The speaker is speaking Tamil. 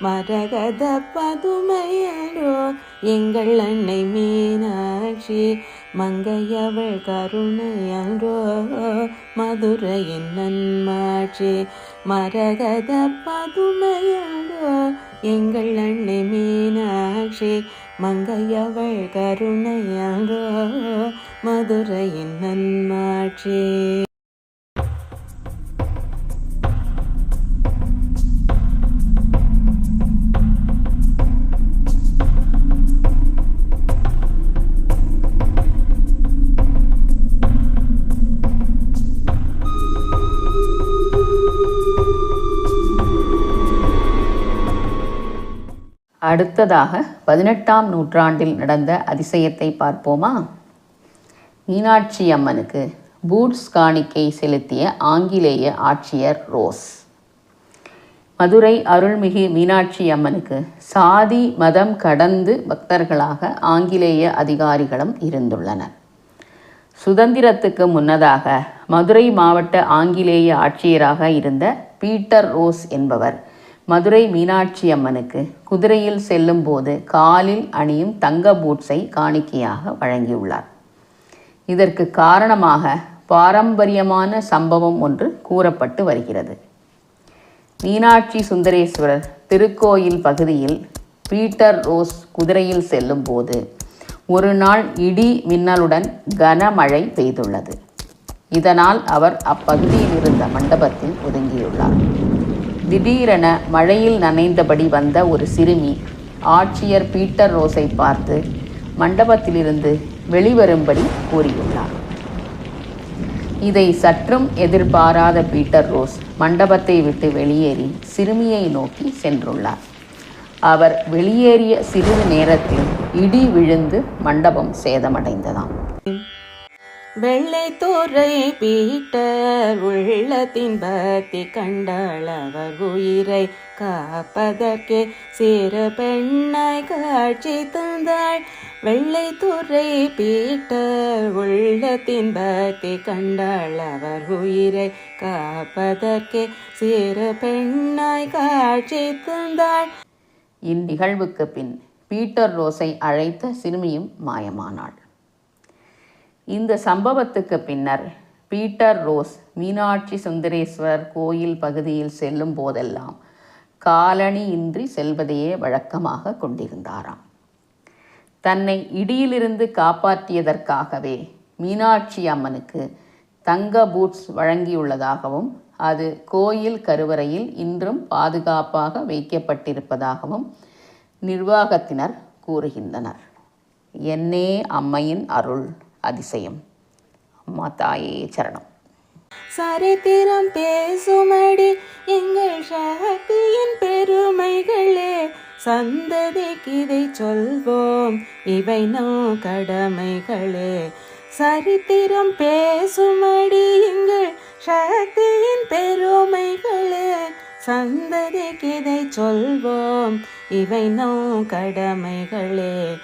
மரகத பதுமையடோ எங்கள் அன்னை மீனாட்சி மங்கையவள் கருணையன்றோ மதுரையின் நன்மாட்சி மரகத பதுமையடோ எங்கள் அன்னை மீனாட்சி மங்கையவள் கருணையன்றோ மதுரையின் நன்மாட்சி. அடுத்ததாக பதினெட்டாம் நூற்றாண்டில் நடந்த அதிசயத்தை பார்ப்போமா? மீனாட்சி அம்மனுக்கு பூட்ஸ் காணிக்கை செலுத்திய ஆங்கிலேய ஆட்சியர் ரோஸ். மதுரை அருள்மிகு மீனாட்சி அம்மனுக்கு சாதி மதம் கடந்து பக்தர்களாக ஆங்கிலேய அதிகாரிகளும் இருந்துள்ளனர். சுதந்திரத்துக்கு முன்னதாக மதுரை மாவட்ட ஆங்கிலேய ஆட்சியராக இருந்த பீட்டர் ரோஸ் என்பவர் மதுரை மீனாட்சி அம்மனுக்கு குதிரையில் செல்லும்போது காலில் அணியும் தங்க பூட்ஸை காணிக்கையாக வழங்கியுள்ளார். இதற்கு காரணமாக பாரம்பரியமான சம்பவம் ஒன்று கூறப்பட்டு வருகிறது. மீனாட்சி சுந்தரேஸ்வரர் திருக்கோயில் பகுதியில் பீட்டர் ரோஸ் குதிரையில் செல்லும்போது ஒரு நாள் இடி மின்னலுடன் கனமழை பெய்துள்ளது. இதனால் அவர் அப்பகுதியில் இருந்த மண்டபத்தில் ஒதுங்கியுள்ளார். திடீரென மழையில் நனைந்தபடி வந்த ஒரு சிறுமி ஆட்சியர் பீட்டர் ரோஸை பார்த்து மண்டபத்திலிருந்து வெளிவரும்படி கூறியுள்ளார். இதை சற்றும் எதிர்பாராத பீட்டர் ரோஸ் மண்டபத்தை விட்டு வெளியேறி சிறுமியை நோக்கி சென்றுள்ளார். அவர் வெளியேறிய சிறிது நேரத்தில் இடி விழுந்து மண்டபம் சேதமடைந்ததாம். வெள்ளை தோரை பீட்டர் உள்ளத்தின் பக்தி கண்டாளவர் உயிரை காப்பதற்கே சிறு பெண்ணாய் காட்சி தந்தாள். வெள்ளை துறை பீட்டர் உள்ளத்தின் பக்தி கண்டாளவர் உயிரை காப்பதற்கே சிறு பெண்ணாய் காட்சி தந்தாள். இந்நிகழ்வுக்கு பின் பீட்டர் ரோஸை அழைத்த சிறுமியும் மாயமானாள். இந்த சம்பவத்துக்கு பின்னர் பீட்டர் ரோஸ் மீனாட்சி சுந்தரேஸ்வரர் கோயில் பகுதியில் செல்லும் போதெல்லாம் காலணி இன்றி செல்வதையே வழக்கமாக கொண்டிருந்தாராம். தன்னை இடியிலிருந்து காப்பாற்றியதற்காகவே மீனாட்சி அம்மனுக்கு தங்க பூட்ஸ் வழங்கியுள்ளதாகவும் அது கோயில் கருவறையில் இன்றும் பாதுகாப்பாக வைக்கப்பட்டிருப்பதாகவும் நிர்வாகத்தினர் கூறுகின்றனர். என்னே அம்மையின் அருள்! அதிசயம். அம்மா தாயே சரணம். சரித்திரம் பேசுமடி எங்கள் சக்தியின் பெருமைகளே. சந்ததிக்கு இதை சொல்வோம் இவை நோ கடமைகளே. சரித்திரம் பேசுமடி எங்கள் சக்தியின் பெருமைகளே. சந்ததிக்கு இதை சொல்வோம் இவை நோ கடமைகளே.